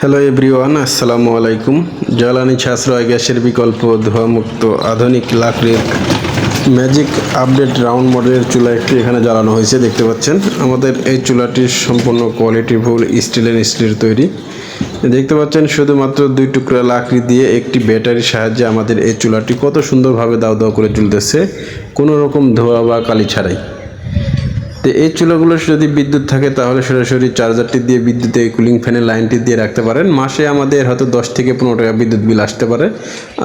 Hello everyone আসসালামু আলাইকুম জ্বালানি সাশ্রয় গ্যাসের বিকল্প ধোঁয়ামুক্ত আধুনিক লাকড়ির ম্যাজিক আপডেট রাউন্ড মডেলের চুলা একটি এখানে জ্বালানো হয়েছে দেখতে পাচ্ছেন আমাদের এই চুলাটির সম্পূর্ণ কোয়ালিটিফুল স্টিল অ্যান্ড স্টিলের তৈরি দেখতে পাচ্ছেন শুধুমাত্র দুই টুকরা লাকড়ি দিয়ে একটি ব্যাটারির সাহায্যে আমাদের এই চুলাটি কত সুন্দরভাবে দাও দাও করে জ্বলতেছে কোনো রকম ধোঁয়া বা কালি ছাড়াই তো এই চুলাগুলো যদি বিদ্যুৎ থাকে, তাহলে সরাসরি চার্জারটি দিয়ে বিদ্যুতে কুলিং ফ্যানের লাইনটি দিয়ে রাখতে পারেন। মাসে আমাদের হয়তো দশ থেকে পনেরো টাকা বিদ্যুৎ বিল আসতে পারে।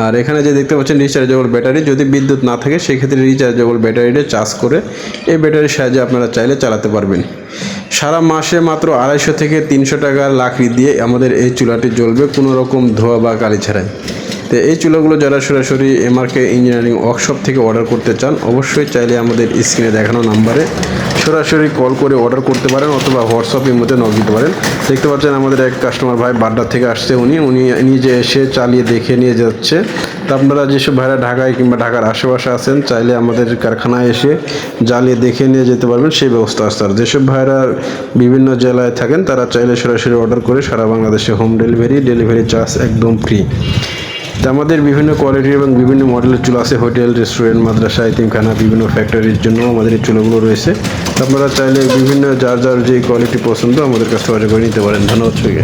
আর এখানে যে দেখতে পাচ্ছেন রিচার্জেবল ব্যাটারি যদি বিদ্যুৎ না থাকে, সেক্ষেত্রে রিচার্জেবল ব্যাটারিটা চার্জ করে এই ব্যাটারির সাহায্যে আপনারা চাইলে চালাতে পারবেন। সারা মাসে মাত্র আড়াইশো থেকে তিনশো টাকার লাকড়ি দিয়ে আমাদের এই চুলাটি জ্বলবে কোনো রকম ধোয়া বা কালি ছাড়াই। তো এই চুলাগুলো যারা সরাসরি এমআরকে ইঞ্জিনিয়ারিং ওয়ার্কশপ থেকে অর্ডার করতে চান, অবশ্যই চাইলে আমাদের স্ক্রিনে দেখানো নাম্বারে সরাসরি কল করে অর্ডার করতে পারেন অথবা হোয়াটসঅ্যাপের মধ্যে নক দিতে পারেন। দেখতে পাচ্ছেন আমাদের এক কাস্টমার ভাই বাড্ডা থেকে আসছে উনি। উনি নিজে এসে চালিয়ে দেখে নিয়ে যাচ্ছে। তা আপনারা যেসব ভাইরা ঢাকায় কিংবা ঢাকার আশেপাশে আছেন, চাইলে আমাদের কারখানায় এসে জ্বালিয়ে দেখে নিয়ে যেতে পারবেন, সেই ব্যবস্থা আছে আর যেসব ভাইরা বিভিন্ন জেলায় থাকেন, তারা চাইলে সরাসরি অর্ডার করে সারা বাংলাদেশে হোম ডেলিভারি ডেলিভারি চার্জ একদম ফ্রি তো আমাদের বিভিন্ন কোয়ালিটি এবং বিভিন্ন মডেলের চুলা আছে। হোটেল রেস্টুরেন্ট মাদ্রাসা আইতিমখানা বিভিন্ন ফ্যাক্টরির জন্য আমাদের এই চুলাগুলো রয়েছে। আপনারা চাইলে বিভিন্ন যার যার যে কোয়ালিটি পছন্দ আমাদের কাছে অর্ডার করে নিতে পারেন। ধন্যবাদ সবাইকে।